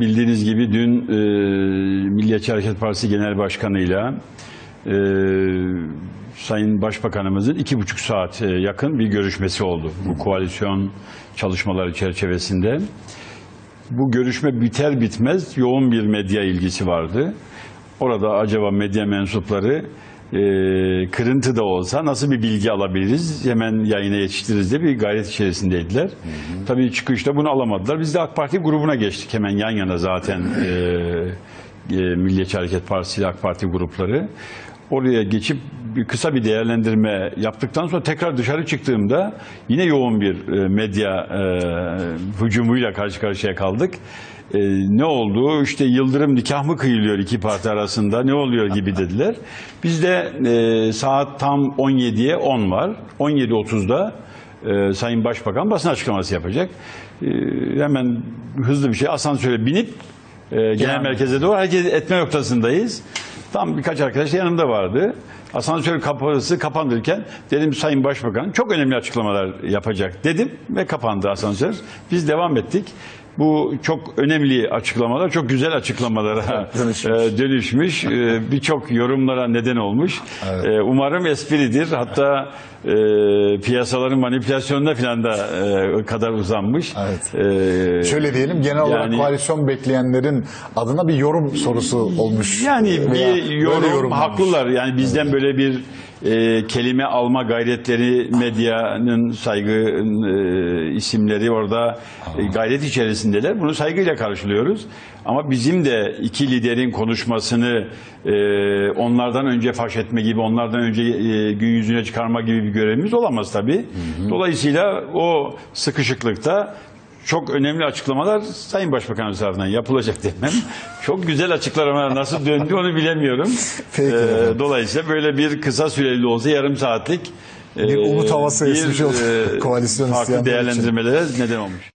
Bildiğiniz gibi dün e, Milliyetçi Hareket Partisi Genel Başkanı'yla e, Sayın Başbakanımızın iki buçuk saat yakın bir görüşmesi oldu. Bu koalisyon çalışmaları çerçevesinde. Bu görüşme biter bitmez yoğun bir medya ilgisi vardı. Orada acaba medya mensupları e, kırıntı da olsa nasıl bir bilgi alabiliriz, hemen yayına yetiştiririz diye bir gayret içerisindeydiler. Tabii çıkışta bunu alamadılar. Biz de AK Parti grubuna geçtik hemen yan yana zaten e, e, Milliyetçi Hareket Partisi ile AK Parti grupları. Oraya geçip bir kısa bir değerlendirme yaptıktan sonra tekrar dışarı çıktığımda yine yoğun bir e, medya e, hücumuyla karşı karşıya kaldık. E, ne oldu? İşte yıldırım nikah mı kıyılıyor iki parti arasında? Ne oluyor gibi dediler. Biz de e, saat tam 17'ye 10 var. 17.30'da e, Sayın Başbakan basın açıklaması yapacak. E, hemen hızlı bir şey asansöre binip e, genel merkeze doğru hareket etme noktasındayız. Tam birkaç arkadaş da yanımda vardı. Asansör kapısı kapanırken dedim Sayın Başbakan çok önemli açıklamalar yapacak dedim ve kapandı asansör. Biz devam ettik. Bu çok önemli açıklamalar, çok güzel açıklamalara Dönüşmüş. e, dönüşmüş. E, Birçok yorumlara neden olmuş. E, Umarım espridir. Hatta e, piyasaların manipülasyonuna falan da e, kadar uzanmış. Evet. E, Şöyle diyelim genel olarak yani- koalisyon bekleyenlerin adına bir yorum sorusu olmuş. Yani bir yorum yorumlanmış. haklılar. Yani bizden böyle bir e, kelime alma gayretleri medyanın saygı e, isimleri orada e, gayret içerisindeler. Bunu saygıyla karşılıyoruz. Ama bizim de iki liderin konuşmasını e, onlardan önce faş etme gibi, onlardan önce e, gün yüzüne çıkarma gibi bir görevimiz olamaz tabii. Dolayısıyla o sıkışıklıkta çok önemli açıklamalar Sayın Başbakan tarafından yapılacak demem. Çok güzel açıklamalar nasıl döndü onu bilemiyorum. Peki Ee, dolayısıyla böyle bir kısa süreli olsa yarım saatlik Bir umut havası bir, esmiş oldu e, koalisyon farklı için. değerlendirmelere neden olmuş.